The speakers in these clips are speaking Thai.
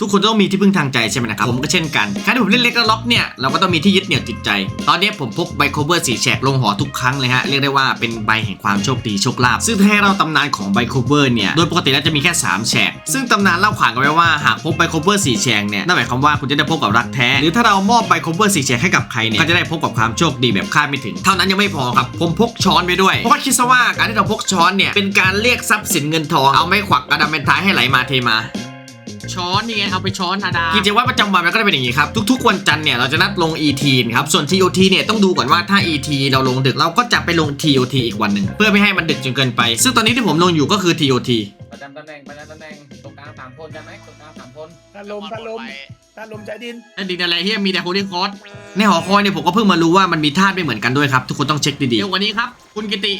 ทุกคนต้องมีที่พึ่งทางใจใช่ไหมนะครับ ผมก็เช่นกันการที่ผมเล่นเล็กล็อกเนี่ย เราก็ต้องมีที่ยึดเหนี่ยวจิตใจ ตอนนี้ผมพกใบโคเวอร์สีแฉกลงหอทุกครั้งเลยฮะ เรียกได้ว่าเป็นใบแห่งความโชคดีโชคลาภซึ่งถ้าให้เราตำนานของใบโคเวอร์เนี่ย โดยปกติแล้วจะมีแค่ 3แฉกซึ่งตำนานเล่าขานกันไว้ว่าหากพบใบโคเวอร์สีแฉกเนี่ยนั่นหมายความว่าคุณจะได้พบกับรักแท้ หรือถ้าเรามอบใบโคเวอร์สีแฉกให้กับใครเนี่ยก็จะได้พบกับความโชคดีแบบคาดไม่ถึง เท่านั้นยังไม่พอครับผมพกช้อนไปด้วยเพราะว่าคิดซะว่าการที่เราพกช้อนเนี่ยเป็นการเรียกทรัพย์สินเงินทองเอาไม่ขวักกระดำเป็นท้ายให้ไหลมาเทมา ช้อนนี่ไงเอาไปช้อนอาดากิจวัตรประจำวันมันก็จะเป็นอย่างนี้ครับ ทุกๆวันจันทร์เนี่ยเราจะนัดลง ET นะครับส่วน TOT เนี่ยต้องดูก่อนว่าถ้า ET เราลงดึกเราก็จะไปลง TOT อีกวันหนึ่งเพื่อไม่ให้มันดึกจนเกินไป ซึ่งตอนนี้ที่ผมลงอยู่ก็คือ TOT ประจำตำแหน่งประจำตำแหน่งตรงกลางสามคนใช่ไหมตรงกลางสามคนตาลมตาลมตาลมใจดินไอ้ดินอะไรที่มีแต่โคดิคอสในหอคอยเนี่ยผมก็เพิ่งมารู้ว่ามันมีธาตุไม่เหมือนกันด้วยครับทุกคนต้องเช็คดีเร็วกว่านี้ครับ คุณกิติ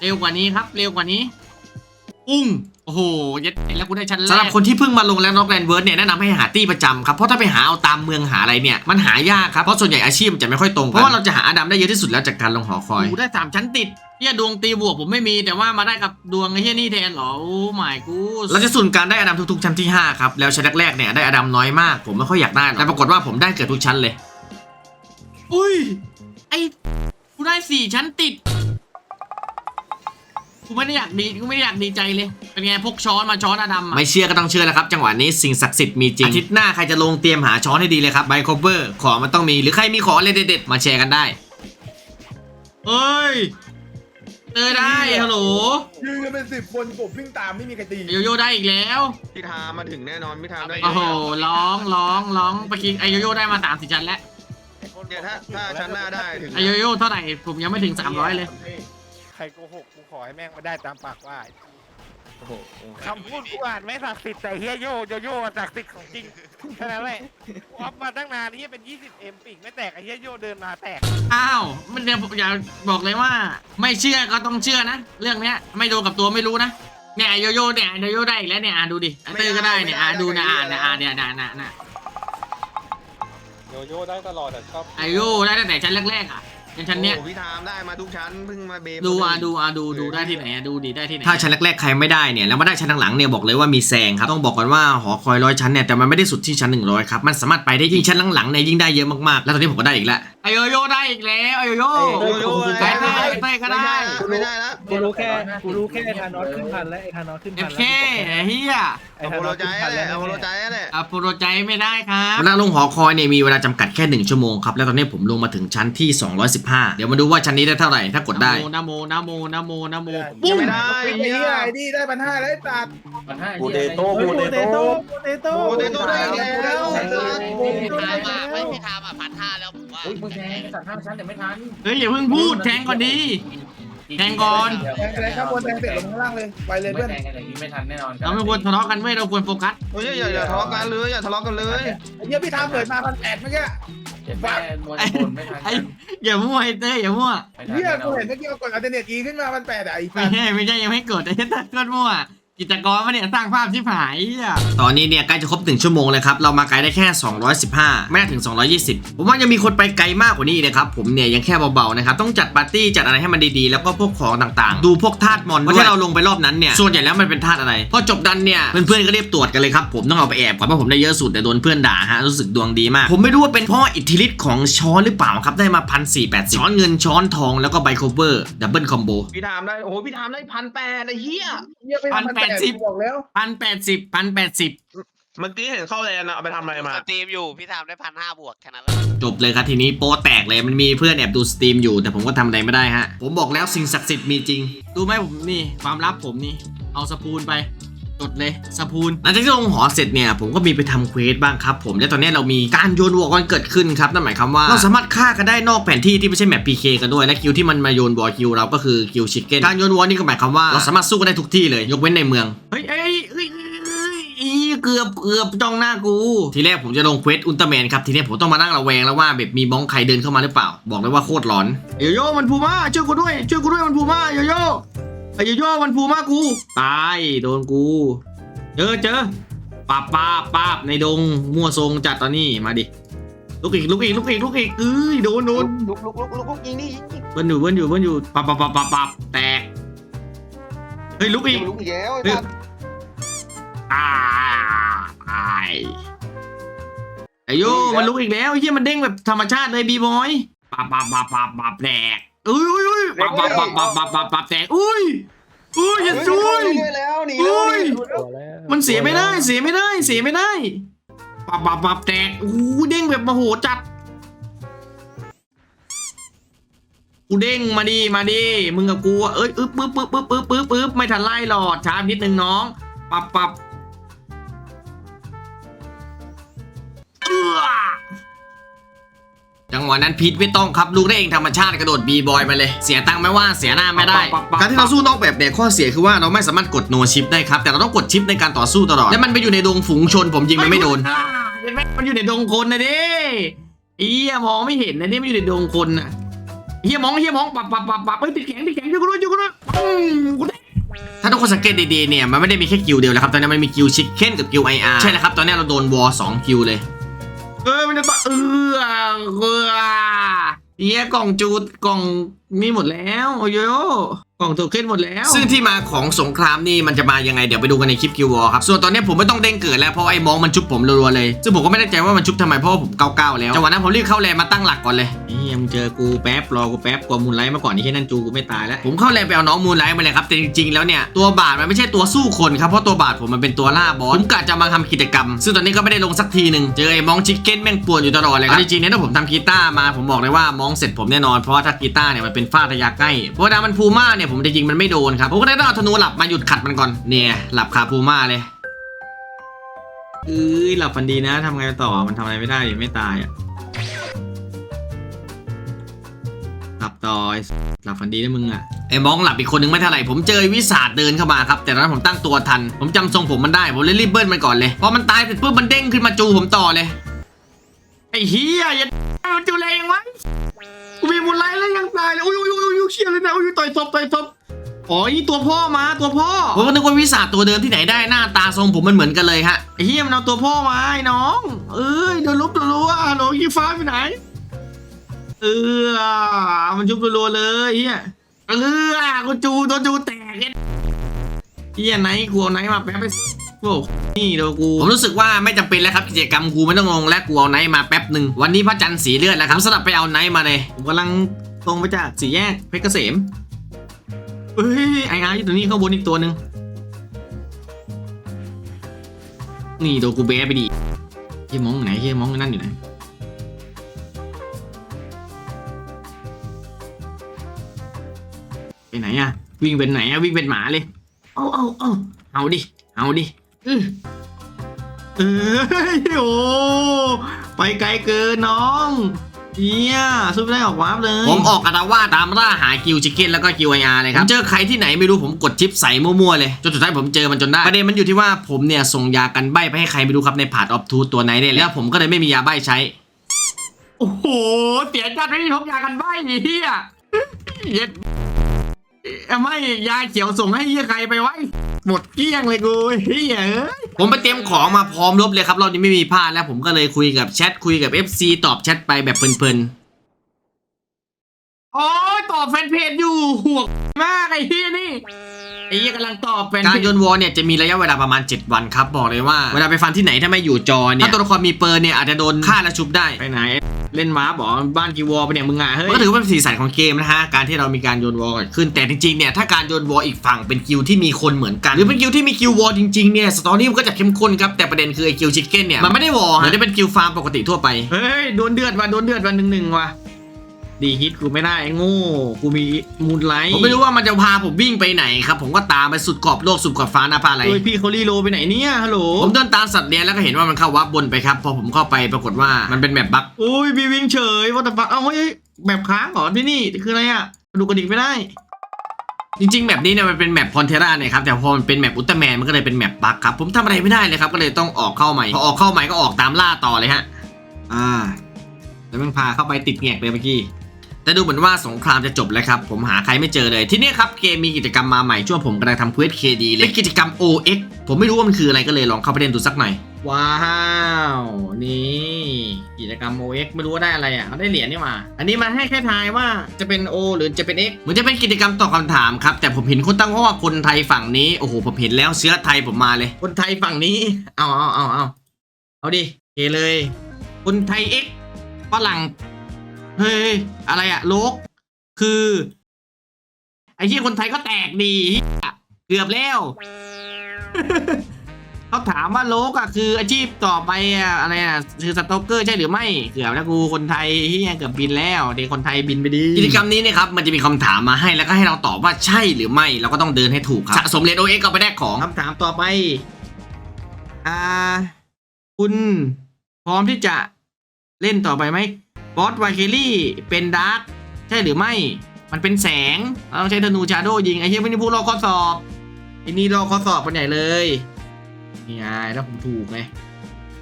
เร็วกว่านี้ครับ เร็วกว่านี้ปุ้ง โอ้โหเย็ดแล้วกูได้ชั้นแรๆกสำหรับคนที่เพิ่งมาลงแล้วน็อกแลนเวิร์ดเนี่ยแนะนำให้หาตี้ประจำครับ เพราะถ้าไปหาเอาตามเมืองหาอะไรเนี่ย มันหายากครับ เพราะส่วนใหญ่อาชีพมันจะไม่ค่อยตรงกันเพราะว่าเราจะหาอดัมได้เยอะที่สุดแล้วจากการลงหอคอยกูได้สามชั้นติดเฮียดวงตีบวกผมไม่มีแต่ว่ามาได้กับดวงไอ้เฮียนี่แทนเหรอโอ้หมายกูเราจะสุ่นการได้อดัมทุกๆชั้นที่5ครับแล้วชั้นแรกๆเนี่ยได้อดัมน้อยมาก ผมไม่ค่อยอยากได้หรอกแต่ปรากฏว่าผมได้เกือบทุกชั้นเลย อุ้ยไอ้กูได้สี่ชั้นติด กูไม่ได้อยากดีกูไม่ได้อยากดีใจเลย เป็นไงพกช้อนมาช้อนอาดำอะไม่เชื่อก็ต้องเชื่อแล้วครับ จังหวะนี้สิ่งศักดิ์สิทธิ์มีจริงอาทิตย์หน้าใครจะลงเตรียมหาช้อนให้ดีเลยครับไบโคเวอร์ของมันต้องมีหรือใครมีของอะไรเด็ดๆมาแชร์กันได้เฮ้ยเจอได้ฮัลโหลยืนกันเป็นสิบคนกบวิ่งตามไม่มีใครตีโยโย่ได้อีกแล้ว พิธามาถึงแน่นอนพิธาได้โอ้โหร้องร้องร้องเมื่อกี้ไอโยโย่ได้มาสามสี่ชั้นแล้วเนี่ยถ้าถ้าชั้นหน้าได้ถึงไอโยโย่เท่าไหร่ผมยังไม่ถึงสามร้อยเลย ใครโกหกกู ขอให้แม่งมาได้ตามปากว่าโอ้โหคำพูดกูอ่านไม่ศักดิ์สิทธิ์แต่เฮียโยโยโย่อะศักดิ์สิทธิ์ของจริงแค่นั้นแหละวับมาตั้งนานนี่เป็น 20 เอ็มปิ่งไม่แตกไอ้เฮียโยเดินมาแตกอ้าวมันเดี๋ยวอย่าบอกเลยว่า ไม่เชื่อก็ต้องเชื่อนะ เรื่องเนี้ยไม่โดนกับตัวไม่รู้นะ เนี่ยไอ้โยโย่เนี่ยไอ้โยโย่ได้อีกแล้วเนี่ยอ่านดูดิไอ้เตอร์ก็ได้เนี่ยอ่านดูนะอ่านนะอ่านเนี่ยนะนะนะโยโย่ได้ตลอดแต่ชอบไอ้โยโย่ได้ตั้งแต่ชั้นแรกๆอะ ยันชั้นเนี้ยโอ้โหพิธามได้มาทุกชั้นเพิ่งมาเบฟดูอะดูอะดูดูได้ที่ไหนอะดูดีได้ที่ไหนถ้าชั้นแรกๆใครไม่ได้เนี่ยแล้วมาได้ชั้นหลังๆเนี่ยบอกเลยว่ามีแซงครับต้องบอกก่อนว่าหอคอยร้อยชั้นเนี่ยแต่มันไม่ได้สุดที่ชั้น100ครับมันสามารถไปได้ยิ่งชั้นหลังๆเนี่ยยิ่งได้เยอะมากๆแล้วตอนนี้ผมก็ได้อีกแล้วไอ้โยโย่ได้อีกแล้วไอ้โยโย่โยโย่ไปได้ไปก็ได้ไม่ได้แล้วกูรู้แค่กูรู้แค่ไอ้ธานอสขึ้นพันแล้วไอ้ธานอสขึ้นเอพัฟนเคเฮียไอ้เอาธาโปนรอสใจขึ้นพันแหแล้ละวเอาโปรใจแหละอะโปรใจไม่ได้ครับเวลาลงหอคอยเนี่ยมีเวลาจำกัดแค่1ชั่วโมงครับแล้วตอนนี้ผมลงมาถึงชั้นที่ 215 เดี๋ยวมาดูว่าชั้นนี้ได้เท่าไหร่ถ้ากดได้นะโมนะโมนะโมนะโมยังไม่ได้ไอ้เฮียไอ้นี่ได้พันห้าแล้วไอ้ตัดมันห้ากูเตโต้กูเตโต้กูเตโต้โปรเตโต้ได้อีกแล้วพี่ทามอะไม่พี่ทามอะพันห้าแล้วผมว่าอุ้ยมึงแทงสั่งห้ามชั้นแต่ไม่ทันเฮ้ยอย่าเพิ่งพูดแทงก่อนดี แทงก่อน แทงแทงข้างบนแทงเสร็จลงข้างล่างเลยไปเลยไม่เพื่อนแทงกันอย่างนี้ไม่ทันแน่นอนเราไม่ควรทะเลาะกันเว้ยเราควรโฟกัสโอ้ยอย่าอย่าทะเลาะกันเลยอย่าทะเลาะกันเลยไอ้เฮียพี่ทามเปิดมาพันแปดเมื่อกี้เจ็บแม่มวยบนไม่ทันไอ้อย่ามั่วไอ้เต้ยอย่ามั่วเฮียกูเห็นเมื่อกี้เอากดอัลเทอร์เนทอีขึ้นมาพันแปดอะไอ้ไม่ตัดใช่ไม่ใช่ยังไม่เกิดไอ้เต้ยก็มั่ว กิจกรมาเนี่ยสร้างภาพที่ผายอะตอนนี้เนี่ยใกล้จะครบ1ชั่วโมงเลยครับ เรามาไกลได้แค่ 215 ไม่ได้ถึง 220 ผมว่ายังมีคนไปไกลมากกว่านี้อีกนะครับ ผมเนี่ยยังแค่เบาๆนะครับ ต้องจัดปาร์ตี้จัดอะไรให้มันดีๆ แล้วก็พวกของต่างๆ ดูพวกธาตุมอนว่าที่เราลงไปรอบนั้นเนี่ย ส่วนใหญ่แล้วมันเป็นธาตุอะไร พอจบดันเนี่ยเพื่อนๆก็เรียบตรวจกันเลยครับ ผมต้องเอาไปแอบก่อนเพราะผมได้เยอะสุดแต่โดนเพื่อนด่าฮะ รู้สึกดวงดีมาก ผมไม่รู้ว่าเป็นเพราะอิทธิฤทธิ์ของช้อนหรือเปล่าครับ ได้มาพันสี่แปดช้อนเงินช้อนทองแล้วก็ไบโคเวอร์ดับเบิลคอมโบพิธามได้โอ้โหพิธามได้พันแปดไอ้เหี้ยเฮียไปทำพันแปดบอกแล้วพันแปดสิบพันแปดสิบเมื่อกี้เห็นเข้าแลนด์อะเอาไปทำอะไรมาสตรีมอยู่พี่ทามได้พันห้าบวกแค่นั้นแหละจบเลยครับทีนี้โปรแตกเลยมันมีเพื่อนแอบดูสตรีมอยู่ แต่ผมก็ทำอะไรไม่ได้ฮะ ผมบอกแล้วสิ่งศักดิ์สิทธิ์มีจริง ดูไหมผมนี่ความลับผมนี่ เอาสปูนไป จดเลยสปูนหลังจากที่ลงหอเสร็จเนี่ยผมก็มีไปทำเควสบ้างครับผมและตอนนี้เรามีการโยนวอลกันเกิดขึ้นครับนั่นหมายความว่าเราสามารถฆ่ากันได้นอกแผนที่ที่ไม่ใช่แมป PK กันด้วยและคิวที่มันมาโยนวอลคิวเราก็คือคิวชิคเก้นการโยนวอลนี่ก็หมายความว่าเราสามารถสู้กันได้ทุกที่เลย ยกเว้นในเมืองเฮ้ยเอ้ยเอ้ยเอ้ยอีเกือบเกือบจ้องหน้ากู ทีแรกผมจะลงเควสอุลตร้าแมนครับ ทีนี้ผมต้องมานั่งระแวงแล้วว่าแบบมีมองใครเดินเข้ามาหรือเปล่า บอกเลยว่าโคตรร้อนโยโย่มันพูม่าช่วยกูด้วยช่วยกูด้วยมันพูม่าโยโย่ ไอ้โยโย่มันพูมากกู ตายโดนกู เจอเจอปาบปาบปาบในดงมั่วทรงจัดตอนนี้มาดิลุกอีกลุกอีกลุกอีกลุกอีกเอ้ยโดนโดนลุกลุกลุกลุกลุกยิงนี่ยิงเบิ้ลอยู่เบิ้ลอยู่เบิ้ลอยู่ปับปับปับปับปับแตกเฮ้ยลุกอีกลุกอีกแล้วไอ้เฮ้ยสัตว์ตายตายไอโยมันลุกอีกแล้วเฮียมันเด้งแบบธรรมชาติเลยบีบอยปับปับปับปับปับแตก อุ้ยอุ้ยอุ้ยปับปับปับปับปับปับปับแตกอุ้ยอุ้ยอย่าซุยแล้วหนีอุ้แล้วยตัวแล้วมันเสียไม่ได้เสียไม่ได้เสียไม่ได้ปับปับปับแตกอู้เด้งแบบมโหจัดกูเด้งมาดิมาดิมึงกับกูอะเอ้ยอึ๊บปึ๊บปึ๊บปึ๊บปึ๊บปึ๊บปึ๊บไม่ทันไล่หลอดช้านิดนึงน้องปับปับ จังหวะนั้นพีทไม่ต้องครับลูกได้เองธรรมชาติกระโดดบีบอยมาเลย เสียตังค์ไม่ว่าเสียหน้าไม่ได้ การที่เราสู้นอกแบบเนี่ยข้อเสียคือว่าเราไม่สามารถกดโนชิปได้ครับ แต่เราต้องกดชิปในการต่อสู้ตลอด และมันไปอยู่ในดงฝูงชน ผมยิงมันไม่โดนเห็นไหมมันอยู่ในดงคนนะดิเอียมองไม่เห็นนะนี่มันอยู่ในดงคนนะเฮียมองเฮียมองปับปับปับปับเฮ้ยติดแข็งติดแข็งช่วยกูด้วยช่วยกูด้วยอืมกูได้ถ้าทุกคนสังเกตดีๆเนี่ยมันไม่ได้มีแค่กิลเดียวแล้วครับตอนนี้มันมีกิลชิคเก้นกับกิลไออาร์ใช่แล้วครับตอนนี้เราโดนวอร์สองกิลเลย เออมันจะต่อเออเออเฮียกล่องจูดกล่อง มีหมดแล้วโอ้ยโยกล่องโทเค็นหมดแล้ว ซึ่งที่มาของสงครามนี่มันจะมายังไงเดี๋ยวไปดูกันในคลิปกิววอครับ ส่วนตอนนี้ผมไม่ต้องเด้งเกิดแล้วเพราะไอ้มองมันชุบผมรัวๆเลย ซึ่งผมก็ไม่แน่ใจว่ามันชุบทำไมเพราะว่าผมเก้าๆแล้วจังหวะนั้นผมรีบเข้าแลนมาตั้งหลักก่อนเลยเฮียมึงเจอกูแป๊บรอกูแป๊บกลัวมูลไลท์มาก่อนนี่แค่นั่นจูกูไม่ตายแล้ว ผมเข้าแลนไปเอาน้องมูลไลท์มาเลยครับแต่จริงๆแล้วเนี่ยตัวบาทมันไม่ใช่ตัวสู้คนครับเพราะตัวบาทผมมันเป็นตัวล่าบอสผมกะจะมาทำกิจกรรม ซึ่งตอนนี้ก็ไม่ได้ลงสักทีหนึ่งเจอไอ้มองชิคเก้นแม่งป่วนอยู่ตลอดเลยครับจริงๆเนี่ยถ้าผมทำกีตาร์มาผมบอกเลยว่ามองเสร็จผมแน่นอนเพราะว่าถ้ากีตาร์เนี่ยมันเป็นฟาดระยะใกล้เพราะวลามันพูม่าเนี่ยผมจะยิงมันไม่โดนครับผมก็ได้ต้องเอาธนูหลับมาหยุดขัดมันก่อนเนี่ยหลับคาพูม่าเลยเอ้ยหลับฝันดีนะทำไงต่อมันทำอะไรไม่ได้ดิไม่ตายอะหลับต่อหลับฝันดีนะมึงอะไอ้มองหลับอีกคนนึงไม่เท่าไหร่ผมเจอวิสาดเดินเข้ามาครับ แต่ตอนนั้นผมตั้งตัวทัน ผมจำทรงผมมันได้ ผมเลยรีบเบิ้ลมันก่อนเลยพอมันตายเสร็จปุ๊บมันเด้งขึ้นมาจูผมต่อเลย ไอ้เฮียอย่ามันจูแรงวะ มีมูลไลท์แล้วยังตายเลยอุ้ยอุ้ยอุ้ยอุ้ยเชี่ยเลยนะอุ้ยต่อยศพต่อยศพอ๋อนี่ตัวพ่อมาตัวพ่อผมก็นึกว่าวิสาตัวเดิมที่ไหนได้หน้าตาทรงผมมันเหมือนกันเลยฮะไอ้เฮียมันเอาตัวพ่อมาไอ้น้อง เอ้ยโดนลุบโดนรัวโหลยี่ฟ้าไปไหน เออมันชุบรัวๆเลยเฮียเออกูจูโดนจูแตกเฮียไหนกูเอาไหนมาแป๊บไป โอ้นี่โดนกูผมรู้สึกว่าไม่จำเป็นแล้วครับกิจกรรมกูไม่ต้องลงแล้วกูเอาไนท์มาแป๊บหนึ่งวันนี้พระจันทร์สีเลือดแล้วครับผมสลับไปเอาไนท์มาเลยผมกำลังตรงไปจากสี่แยกเพชรเกษมเฮ้ยไออาร์อยู่ตรงนี้ข้างบนอีกตัวหนึ่งนี่โดนกูแบะไปดิเฮียมองอยู่ไหนเฮียมองนั่นอยู่ไหนไปไหนอะวิ่งเป็นไหนอะวิ่งเป็นหมาเลย เอาเอาเอาเอาดิ เอาดิ อื้อเอ้ยโอ้ไปไกลเกินน้องเฮียสู้ไม่ได้ออกวาร์ปเลย ผมออกอาตาวาตามล่าหากิวชิคเก้นแล้วก็กิวไออาร์เลยครับผมเจอใครที่ไหนไม่รู้ผมกดชิปใส่มั่วๆเลย จนสุดท้ายผมเจอมันจนได้ ประเด็นมันอยู่ที่ว่าผมเนี่ยส่งยากันใบไปให้ใครไม่รู้ครับในผาดออฟทูตัวไหนได้แล้วผมก็เลยไม่มียาใบใช้ โอ้โห เสียจัดไม่มีพกยากันใบเฮียเย็ดเอ้ยไม่ยาเขียวส่งให้เฮียใครไปไว้ หมดเกลี้ยงเลยกูเฮียเอ้ยผมไปเตรียมของมาพร้อมรบเลยครับรอบนี้ไม่มีพลาดแล้วผมก็เลยคุยกับแชทคุยกับ FC ตอบแชทไปแบบเพลินๆโอ้ยตอบแฟนเพจอยู่ห่วงมากไอ้เฮียนี่ ไอ้เฮียกำลังตอบแฟนการโยนวอลเนี่ยจะมีระยะเวลาประมาณ 7 วันครับบอกเลยว่าเวลาไปฟันที่ไหนถ้าไม่อยู่จอเนี่ยถ้าตัวละครมีเปิร์เนี่ยอาจจะโดนฆ่าและชุบได้ไปไหนเล่นม้าบอกบ้านกีวอลไปเนี่ยมึงอะเฮ้ยมันก็ถือว่าเป็นสีสันของเกมนะฮะการที่เรามีการโยนวอลเกิดขึ้นแต่จริงๆเนี่ยถ้าการโยนวอลอีกฝั่งเป็นกิลที่มีคนเหมือนกัน หรือเป็นกิลที่มีกิลวอลจริงๆเนี่ยสตอรี่มันก็จะเข้มข้นครับแต่ประเด็นคือไอ้กิลชิคเก้นเนี่ยมันไม่ได้วอลฮะมันจะเป็นกิลฟาร์มปกติทั่วไปเฮ้ยโดนเดือดว่ะโดนเดือดว่ะหนึ่งหนึ่งว่ะ ดีฮิตกูไม่ได้ไอ้โง่กูมีมูลไลท์ผมไม่รู้ว่ามันจะพาผมวิ่งไปไหนครับ ผมก็ตามไปสุดขอบโลกสุดขอบฟ้านะพาอะไรเฮ้ยพี่เขาลีโลไปไหนเนี่ยฮัลโหลผมเดินตามสัตว์เลี้ยงแล้วก็เห็นว่ามันเข้าวับบนไปครับ พอผมเข้าไปปรากฏว่ามันเป็นแมปบั๊กอุ้ยพี่วิ่งเฉยว่าแต่ฟักเอ้าเฮ้ยแบบค้างเหรอที่นี่คืออะไรอะดูกระดิกไม่ได้จริงๆแบบนี้เนี่ยมันเป็นแมปพอนเทราเนี่ยครับแต่พอมันเป็นแมปอุลตร้าแมนมันก็เลยเป็นแมปบั๊กครับผมทำอะไรไม่ได้เลยครับก็เลยต้องออกเข้าใหม่พอออกเข้าใหม่ก็ออกตามล่าต่อเลยฮะอ่าแล้วมันพาเข้าไปติดแงกเลยเมื่อกี้ แต่ดูเหมือนว่าสงครามจะจบแล้วครับ ผมหาใครไม่เจอเลย ที่นี่ครับเกมมีกิจกรรมมาใหม่ช่วงผมกำลังทำเควสเคดีเลยเป็นกิจกรรม OX ผมไม่รู้ว่ามันคืออะไรก็เลยลองเข้าไปเล่นดูสักหน่อย ว้าว นี่กิจกรรม OX ไม่รู้ว่าได้อะไรอะเขาได้เหรียญนี่มาอันนี้มาให้แค่ทายว่าจะเป็น O หรือจะเป็น X เหมือนจะเป็นกิจกรรมตอบคำถามครับแต่ผมเห็นคนตั้งว่าคนไทยฝั่งนี้โอ้โหผมเห็นแล้วเชื้อไทยผมมาเลย คนไทยฝั่งนี้เอาเอาเอาเอาเอาดิเคเลยคุณไทยเอ็กฝรั่ง เฮ้ย อะไรอะโลก คือ ไอ้ที่คนไทยก็แตกดีเหี้ยเกือบแล้วเขาถามว่าโลกอะคืออาชีพต่อไปอะอะไรอะคือสต็อกเกอร์ใช่หรือไม่เกือบแล้วกูคนไทยเฮียเกือบบินแล้วเด็กคนไทยบินไปดีกิจกรรมนี้เนี่ยครับมันจะมีคำถามมาให้แล้วก็ให้เราตอบว่าใช่หรือไม่เราก็ต้องเดินให้ถูกครับสะสมเหรียญโอเอ็กเอาไปแลกของคำถามต่อไปอ่าคุณพร้อมที่จะเล่นต่อไปไหม บอสไวเคลี่เป็นดาร์กใช่หรือไม่ มันเป็นแสงเราต้องใช้ธนูชาโดว์ยิงไอ้เหี้ยไม่ได้พูดรอข้อสอบทีนี้รอข้อสอบกันใหญ่เลยนี่ไงแล้วผมถูกไง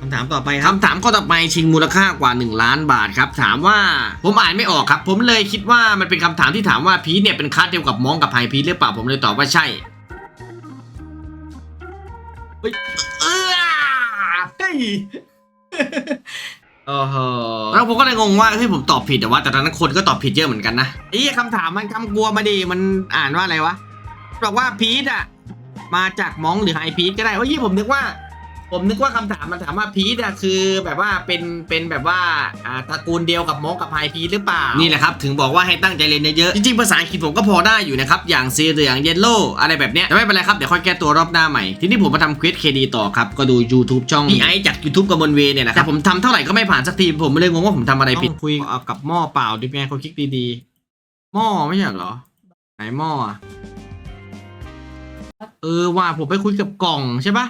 คำถามต่อไปครับคำถามข้อต่อไปชิงมูลค่ากว่า 1 ล้านบาทครับ ถามว่าผมอ่านไม่ออกครับ ผมเลยคิดว่ามันเป็นคำถามที่ถามว่าพีทเนี่ยเป็นคัสเดียวกับมองกับไฮพีทหรือเปล่าผมเลยตอบว่าใช่เฮ้ยเออเฮ้ย โอ้โหแล้วผมก็เลยงงว่าเฮ้ยผมตอบผิดแต่ว่าแต่ตอนนั้นคนก็ตอบผิดเยอะเหมือนกันนะไอ้คำถามมันคำกลัวมาดีมันอ่านว่าอะไรวะบอกว่าพีทอะมาจากมองหรือไฮพีทก็ได้โอ้ยผมนึกว่า ผมนึกว่าคำถามมันถามว่าพีทอะคือแบบว่าเป็นเป็นแบบว่าอ่าตระกูลเดียวกับมองกับไฮพีทหรือเปล่านี่แหละครับถึงบอกว่าให้ตั้งใจเรียนเยอะๆจริงๆภาษาอังกฤษผมก็พอได้อยู่นะครับอย่างซีเหลืองเยลโล่อะไรแบบเนี้ยแต่ไม่เป็นไรครับเดี๋ยวค่อยแก้ตัวรอบหน้าใหม่ทีนี้ผมมาทำเควสเคดีต่อครับก็ดู YouTube ช่องพี่ไอจาก YouTube กับมนเวเนี่ยแหละครับแต่ผมทำเท่าไหร่ก็ไม่ผ่านสักทีผมเลยงงว่าผมทำอะไรผิดคุยกับหม้อเปล่าดิแม่เขาคลิกดีๆหม้อไม่ใช่เหรอไหนหม้ออะเออว่าผมไปคุยกับกล่องใช่ปะ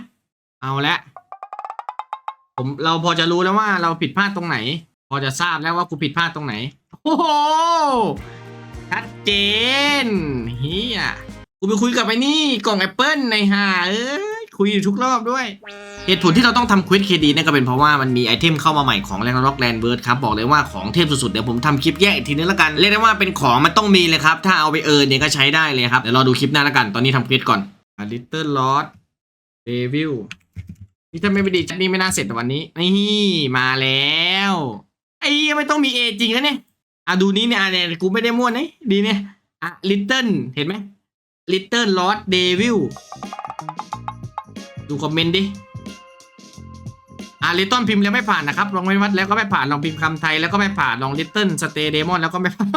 เอาละผมเราพอจะรู้แล้วว่าเราผิดพลาดตรงไหน พอจะทราบแล้วว่ากูผิดพลาดตรงไหน โอ้โหชัดเจนเฮียกูไปคุยกับไอ้นี่กล่องแอปเปิลในหาเอ้ยคุยอยู่ทุกรอบด้วย เหตุผลที่เราต้องทำควิสเคดีนี่ยก็เป็นเพราะว่ามันมีไอเทมเข้ามาใหม่ของแรงร็อกแลนเบิร์ดครับ บอกเลยว่าของเทพสุดๆ เดี๋ยวผมทำคลิปแยกอีกทีนึงแล้วกัน เรียกได้ว่าเป็นของมันต้องมีเลยครับ ถ้าเอาไปเอิร์นเนี่ยก็ใช้ได้เลยครับ เดี๋ยวรอดูคลิปหน้าแล้วกัน ตอนนี้ทำควิสก่อนลิตเติ้ลลอ d เดวิล นี่ถ้าไม่ไปดีจัดนี่ไม่น่าเสร็จแต่วันนี้ นี่มาแล้วไอ้ไม่ต้องมีเอจริงนะเนี่ยอะดูนี้เนี่ยอะเนี่ยกูไม่ได้มั่วนะดีเนี่ยอะลิตเติ้ลเห็นไหมลิตเติ้ลลอ d เดวิลดูคอมเมนต์ดิอะลิตเติ้ลพิมพ์แล้วไม่ผ่านนะครับลองไม่วัดแล้วก็ไม่ผ่านลองพิมพ์คำไทยแล้วก็ไม่ผ่านลองลิตเติ้ลสเตเดมอนแล้วก็ไม่ผ่าน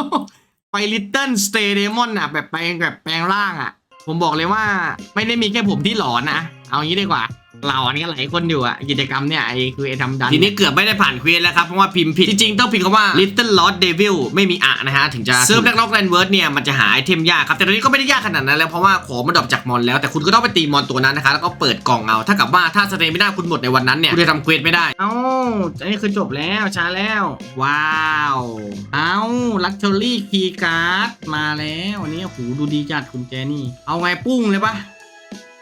ไปลิตเติ้ลสเตเดมอนอะแบบแปลงแบบแปลงร่างอะ ผมบอกเลยว่าไม่ได้มีแค่ผมที่หลอนนะเอางี้ดีกว่า เราอันนี้ก็หลายคนอยู่อะกิจกรรมเนี่ยไอ้คือไอ้ทำดันทีนี้เกือบไม่ได้ผ่านเควสแล้วครับ เพราะว่าพิมพ์ผิด จริงๆ ต้องพิมพ์คำว่า Little Lord Devil ไม่มีอะนะฮะ ถึงจะเซิร์ฟแบ็กล็อกแลนเวิร์ดเนี่ย มันจะหาไอเทมยากครับ แต่ตอนนี้ก็ไม่ได้ยากขนาดนั้นแล้ว เพราะว่าของมันดรอปจากมอนแล้วแต่คุณก็ต้องไปตีมอนตัวนั้นนะคะแล้วก็เปิดกล่องเอาถ้ากับว่าถ้าสเตมิน่าคุณหมดในวันนั้นเนี่ยคุณจะทำเควสไม่ได้เอ้าอันนี้คือจบแล้วช้าแล้ว ว้าวเอ้าลักชัวรี่คีย์การ์ดมาแล้วอันนี้โอ้โหดูดีจัดคุณแจนี่ เอาไงปุ้งเลยปะ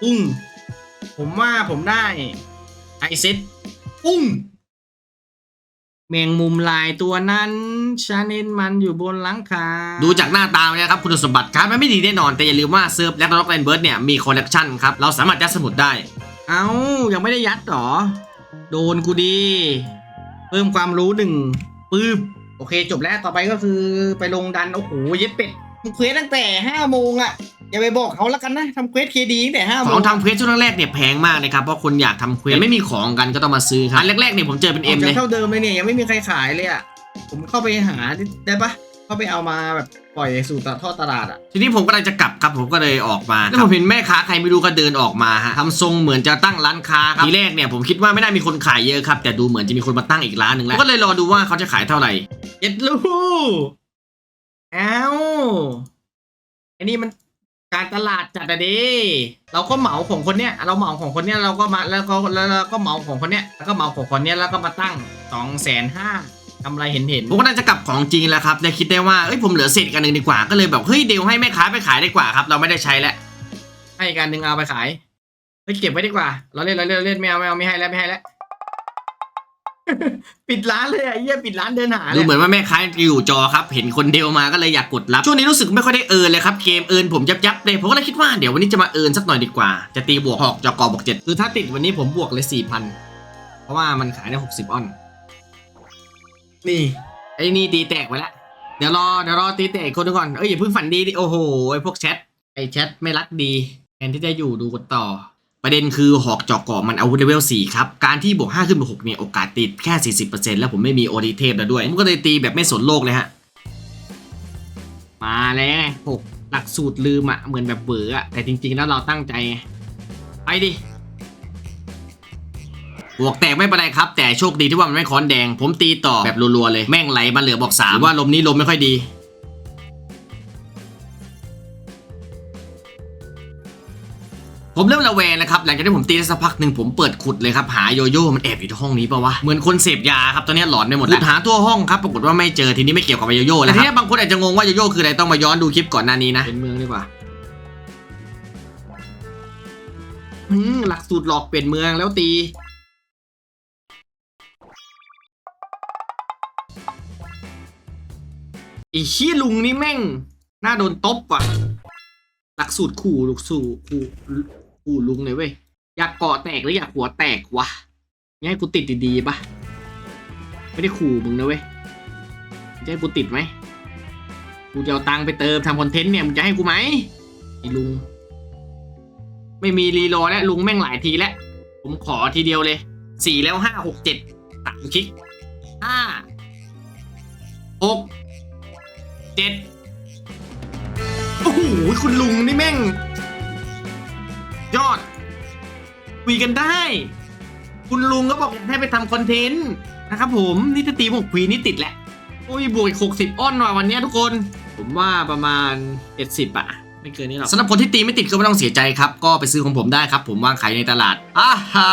ปุ้ง ผมว่าผมได้ไอเซ็ตปุ้งแมงมุมลายตัวนั้นชาเน้นมันอยู่บนหลังคา ดูจากหน้าตาเนี่ยครับคุณสมบัติครับมันไม่ดีแน่นอน แต่อย่าลืมว่าเซิร์ฟแล็กล็อกแลนเบิร์ดเนี่ยมีคอลเลกชันครับ เราสามารถยัดสมุดได้ เอ้า ยังไม่ได้ยัดหรอ โดนกูดี เพิ่มความรู้หนึ่งปื้มโอเคจบแล้วต่อไปก็คือไปลงดัน โอ้โหเย็ดเป็ดทำเควสตั้งแต่ห้าโมงอะ อย่าไปบอกเขาแล้วกันนะทำเควสเคดีตั้งแต่ห้าโมงของทำเควสช่วงแรกเนี่ยแพงมากนะครับเพราะคนอยากทำเควสไม่มีของกันก็ต้องมาซื้อครับอันแรกๆเนี่ยผมเจอเป็นเอ็มเลยเท่าเดิมเลยเนี่ยยังไม่มีใครขายเลยอะผมเข้าไปหาได้ปะเข้าไปเอามาแบบปล่อยสู่ท่อตลาดอะทีนี้ผมกำลังจะกลับครับผมก็เลยออกมาแล้วผมเห็นแม่ค้าใครไม่รู้ก็เดินออกมาฮะทำทรงเหมือนจะตั้งร้านค้าครับทีแรกเนี่ยผมคิดว่าไม่น่ามีคนขายเยอะครับ แต่ดูเหมือนจะมีคนมาตั้งอีกร้านหนึ่งแล้วก็เลยรอดูว่าเขาจะขายเท่าไหร่เอ็ดลูเอ้าไอ้นี่มัน การตลาดจัดอะดิเราก็เหมาของคนเนี้ย เราเหมาของคนเนี้ยเราก็มาแล้วก็แล้วเราก็เหมาของคนเนี้ยแล้วก็เหมาของคนเนี้ยแล้วก็มาตั้งสองแสนห้ากำไรเห็นเห็นผมก็น่าจะกลับของจริงแล้วครับเลยคิดได้ว่าเอ้ยผมเหลือเศษกันหนึ่งดีกว่าก็เลยแบบเฮ้ยเดี๋ยวให้แม่ค้าไปขายดีกว่าครับ เราไม่ได้ใช้แล้วให้กอันหนึ่งเอาไปขายเฮ้ยเก็บไว้ดีกว่า เราเล่นเราเล่นเราเล่นไม่เอาไม่เอาไม่ให้แล้วไม่ให้แล้ว ปิดร้านเลยอะเหี้ยปิดร้านเดินหาดูเหมือนว่าแม่ค้าอยู่จอครับ เห็นคนเดียวมาก็เลยอยากกดรับ ช่วงนี้รู้สึกไม่ค่อยได้เอินเลยครับ เกมเอินผมยับยับเลยผมก็เลยคิดว่าเดี๋ยววันนี้จะมาเอินสักหน่อยดีกว่า จะตีบวกหอกจอกอบวกเจ็ดคือถ้าติดวันนี้ผมบวกเลยสี่พันเพราะว่ามันขายได้หกสิบออน นี่ไอ้นี่ตีแตกไปแล้วเดี๋ยวรอเดี๋ยวรอตีแตกอีกคนหนึงก่อนเอ้ยอย่าเพิ่งฝันดีดิโอ้โหไอ้พวกแชทไอ้แชทไม่รักดีแทนที่จะอยู่ดูกันต่อ ประเด็นคือหอกจอกกาะมันอาวุธเลเวล4ครับ การที่บวก 5 ขึ้นบวก6เนี่ยโอกาสติดแค่ 40%แล้วผมไม่มีโอดีเทพแล้วด้วย ผมก็เลยตีแบบไม่สนโลกเลยฮะ มาแล้วไงหกหลักสูตรลืมอะเหมือนแบบเบออะแต่จริงๆแล้วเราตั้งใจไงไปดิบวกแตกไม่เป็นไรครับ แต่โชคดีที่ว่ามันไม่ค้อนแดง ผมตีต่อแบบรัวๆเลยแม่งไหลมาเหลือบอกสามว่าลมนี้ลมไม่ค่อยดี ผมเริ่มระแวงนะครับหลังจากที่ผมตีได้สักพักหนึ่งผมเปิดขุดเลยครับหาโยโย่มันแอบอยู่ที่ห้องนี้ปะวะเหมือนคนเสพยาครับตอนนี้หลอนไปหมดแล้วขุดหาทั่วห้องครับปรากฏว่าไม่เจอทีนี้ไม่เกี่ยวกับโยโย่แล้วทีนี้บางคนอาจจะงงว่าโยโย่คืออะไรต้องมาย้อนดูคลิปก่อนหน้านี้นะเป็นเมืองดีกว่าอืมหลักสูตรหลอกเปลี่ยนเมืองแล้วตีไอีชี้ยลุงนี่แม่งน่าโดนตบว่ะหลั กสูตรขู่ลูกสู่ขู่ขู่ลุงเลยเว้ย อยากเกาะแตกหรืออยากหัวแตกวะอยากให้กูติดดีๆปะไม่ได้ขู่มึงนะเว้ยจะให้กูติดไหมกูจะเอาตังค์ไปเติมทำคอนเทนต์เนี่ยมึงจะให้กูไหมไอ้ลุง ไม่มีรีโหลดแล้วลุงแม่งหลายทีแล้ว ผมขอทีเดียวเลยสี่แล้วห้าหกเจ็ดสามคลิกห้าหกเจ็ด โอ้โหคุณลุงนี่แม่ง ยอดคุยกันได้ คุณลุงก็บอกให้ไปทำคอนเทนต์นะครับผมนี่ถ้าตีหกพีนี่ติดแหละโอ้ยบวกอีกหกสิบอ้อนว่ะวันนี้ทุกคน ผมว่าประมาณเจ็ดสิบอะไม่เกินนี้หรอกสำหรับคนที่ตีไม่ติดก็ไม่ต้องเสียใจครับ ก็ไปซื้อของผมได้ครับ ผมวางขายในตลาดอ่าฮ่า